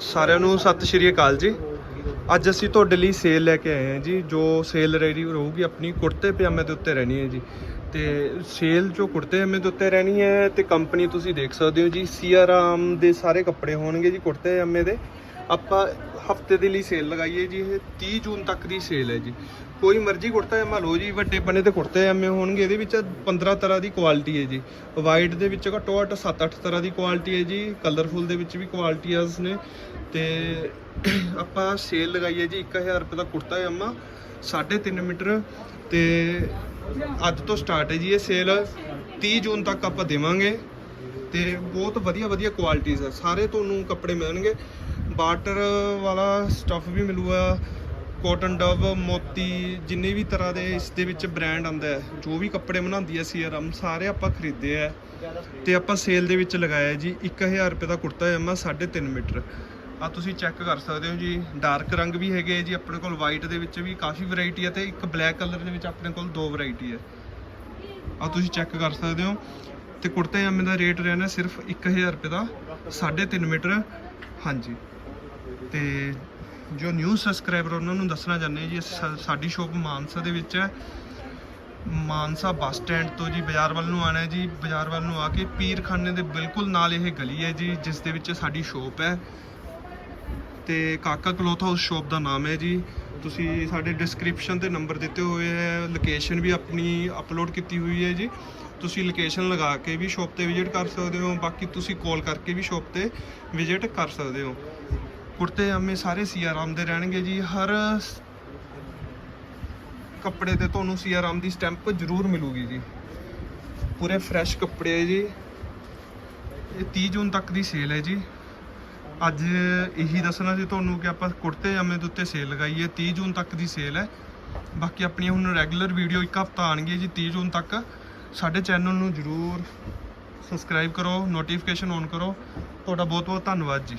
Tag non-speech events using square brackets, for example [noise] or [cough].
ਸਾਰਿਆਂ ਨੂੰ ਸਤਿ ਸ਼੍ਰੀ ਅਕਾਲ ਜੀ। ਅੱਜ ਅਸੀਂ ਤੁਹਾਡੇ ਲਈ ਸੇਲ ਲੈ ਕੇ ਆਏ ਹਾਂ ਜੀ, ਜੋ ਸੇਲ ਰਹੀ ਰਹੂਗੀ ਆਪਣੀ, ਕੁੜਤੇ ਪਜਾਮੇ ਦੇ ਉੱਤੇ ਰਹਿਣੀ ਹੈ ਜੀ। ਤੇ ਸੇਲ ਜੋ ਕੁੜਤੇ ਪਜਾਮੇ ਦੇ ਉੱਤੇ ਰਹਿਣੀ ਹੈ ਤੇ ਕੰਪਨੀ ਤੁਸੀਂ ਦੇਖ ਸਕਦੇ ਹੋ ਜੀ, ਸੀਆਰਾਮ ਦੇ ਸਾਰੇ ਕੱਪੜੇ ਹੋਣਗੇ ਜੀ ਕੁੜਤੇ ਪਜਾਮੇ ਦੇ। ਆਪਾਂ ਹਫ਼ਤੇ ਦੇ ਲਈ ਸੇਲ ਲਗਾਈ ਹੈ ਜੀ, ਇਹ 30 ਜੂਨ ਤੱਕ ਦੀ ਸੇਲ ਹੈ ਜੀ। ਕੋਈ ਮਰਜ਼ੀ ਕੁੜਤਾ ਐਮਾ ਲੋ ਜੀ, ਵੱਡੇ ਪਨੇ ਤੇ ਕੁੜਤੇ ਪਜਾਮੇ ਹੋਣਗੇ, ਇਹਦੇ ਵਿੱਚ 15 ਤਰ੍ਹਾਂ ਦੀ ਕੁਆਲਿਟੀ ਹੈ ਜੀ। ਵਾਈਟ ਦੇ ਵਿੱਚ ਘੱਟੋ ਘੱਟ 7-8 ਤਰ੍ਹਾਂ ਦੀ ਕੁਆਲਿਟੀ ਹੈ ਜੀ ਕਲਰਫੁਲ ਦੇ ਵਿੱਚ ਵੀ ਕੁਆਲਿਟੀਆਂ ਨੇ ਤੇ [coughs] ਆਪਾਂ ਸੇਲ ਲਗਾਈ ਹੈ ਜੀ 1000 ਰੁਪਏ ਦਾ ਕੁੜਤਾ ਪਜਾਮਾ 3.5 ਮੀਟਰ। ਤੇ ਅੱਜ ਤੋਂ ਸਟਾਰਟ ਹੈ ਜੀ ਇਹ ਸੇਲ 30 ਜੂਨ ਤੱਕ ਆਪਾਂ ਦੇਵਾਂਗੇ। ਤੇ ਬਹੁਤ ਵਧੀਆ ਵਧੀਆ ਕੁਆਲਿਟੀਆਂ ਆ। ਸਾਰੇ ਤੁਹਾਨੂੰ ਕੱਪੜੇ ਮਿਲਣਗੇ। ਬਾਰਟਰ ਵਾਲਾ ਸਟੱਫ ਵੀ ਮਿਲੂਗਾ ਕੋਟਨ ਡਵ ਮੋਤੀ, ਜਿੰਨੇ ਵੀ ਤਰ੍ਹਾਂ ਦੇ ਇਸ ਦੇ ਵਿੱਚ ਬ੍ਰਾਂਡ ਆਂਦਾ ਹੈ, ਜੋ ਵੀ ਕੱਪੜੇ ਬਣਾਉਂਦੀ ਹੈ ਸੀਆਰਐਮ ਸਾਰੇ ਆਪਾਂ ਖਰੀਦੇ ਆ। ਤੇ ਆਪਾਂ ਸੇਲ ਦੇ ਵਿੱਚ ਲਗਾਇਆ ਜੀ 1000 ਰੁਪਏ ਦਾ ਕੁੜਤਾ ਪਜਾਮਾ 3.5 ਮੀਟਰ। ਆ ਤੁਸੀਂ ਚੈੱਕ ਕਰ ਸਕਦੇ ਹੋ ਜੀ ਡਾਰਕ ਰੰਗ ਵੀ ਹੈਗੇ ਆ ਜੀ, ਆਪਣੇ ਕੋਲ ਵਾਈਟ ਦੇ ਵਿੱਚ ਵੀ ਕਾਫੀ ਵੈਰਾਈਟੀ ਹੈ ਤੇ ਇੱਕ ਬਲੈਕ ਕਲਰ ਦੇ ਵਿੱਚ ਆਪਣੇ ਕੋਲ ਦੋ ਵੈਰਾਈਟੀ ਹੈ ਆ ਤੁਸੀਂ ਚੈੱਕ ਕਰ ਸਕਦੇ ਹੋ, ਤੇ ਕੁੜਤੇ ਪਜਾਮੇ ਦਾ ਰੇਟ ਰਹਿਣਾ ਸਿਰਫ 1000 ਰੁਪਏ ਦਾ 3.5 ਮੀਟਰ। ਹਾਂਜੀ। ਤੇ ਜੋ ਨਿਊ ਸਬਸਕ੍ਰਾਈਬਰ ਉਹਨਾਂ ਨੂੰ ਦੱਸਣਾ ਚਾਹੁੰਦੇ ਜੀ ਸਾ- ਸਾਡੀ ਸ਼ੋਪ ਮਾਨਸਾ ਦੇ ਵਿੱਚ ਹੈ। ਮਾਨਸਾ ਬੱਸ ਸਟੈਂਡ ਤੋਂ ਜੀ ਬਾਜ਼ਾਰ ਵੱਲ ਨੂੰ ਆਣਾ ਹੈ ਜੀ। ਬਾਜ਼ਾਰ ਵੱਲ ਨੂੰ ਆ ਕੇ ਪੀਰਖਾਨੇ ਦੇ ਬਿਲਕੁਲ ਨਾਲ ਇਹ ਗਲੀ ਹੈ ਜੀ, ਜਿਸ ਦੇ ਵਿੱਚ ਸਾਡੀ ਸ਼ੋਪ ਹੈ। ਤੇ ਕਾਕਾ ਕਲੋਥ ਹਾਊਸ ਸ਼ੋਪ ਦਾ ਨਾਮ ਹੈ ਜੀ। ਤੁਸੀਂ ਸਾਡੇ ਡਿਸਕ੍ਰਿਪਸ਼ਨ ਤੇ ਨੰਬਰ ਦਿੱਤੇ ਹੋਏ ਹੈ। ਲੋਕੇਸ਼ਨ ਵੀ ਆਪਣੀ ਅਪਲੋਡ ਕੀਤੀ ਹੋਈ ਹੈ ਜੀ। ਤੁਸੀਂ ਲੋਕੇਸ਼ਨ ਲਗਾ ਕੇ ਵੀ ਸ਼ੋਪ ਤੇ ਵਿਜ਼ਿਟ ਕਰ ਸਕਦੇ ਹੋ। ਬਾਕੀ ਤੁਸੀਂ ਕਾਲ ਕਰਕੇ ਵੀ ਸ਼ੋਪ ਤੇ ਵਿਜ਼ਿਟ ਕਰ ਸਕਦੇ ਹੋ। ਕੁੜਤੇ ਆਮੇ ਸਾਰੇ ਸੀਆਰਾਮ ਦੇ ਰਹਿਣਗੇ ਜੀ। ਹਰ ਕੱਪੜੇ ਤੇ ਤੁਹਾਨੂੰ ਸੀਆਰਾਮ ਦੀ ਸਟੈਂਪ ਜ਼ਰੂਰ ਮਿਲੂਗੀ ਜੀ। ਪੂਰੇ ਫਰੈਸ਼ ਕੱਪੜੇ ਹੈ ਜੀ। ਇਹ 30 ਜੂਨ ਤੱਕ ਦੀ ਸੇਲ ਹੈ ਜੀ। ਅੱਜ ਇਹੀ ਦੱਸਣਾ ਸੀ ਤੁਹਾਨੂੰ ਕਿ ਆਪਾਂ ਕੁੜਤੇ ਜਾਮੇ ਦੇ ਉੱਤੇ ਸੇਲ ਲਗਾਈ ਹੈ 30 ਜੂਨ ਤੱਕ ਦੀ ਸੇਲ ਹੈ। ਬਾਕੀ ਆਪਣੀਆਂ ਹੁਣ ਰੈਗੂਲਰ ਵੀਡੀਓ ਇੱਕ ਹਫਤਾ ਆਣਗੀਆਂ ਜੀ 30 ਜੂਨ ਤੱਕ। ਸਾਡੇ ਚੈਨਲ ਨੂੰ ਜਰੂਰ ਸਬਸਕ੍ਰਾਈਬ ਕਰੋ, ਨੋਟੀਫਿਕੇਸ਼ਨ ਔਨ ਕਰੋ। ਤੁਹਾਡਾ ਬਹੁਤ ਬਹੁਤ ਧੰਨਵਾਦ ਜੀ।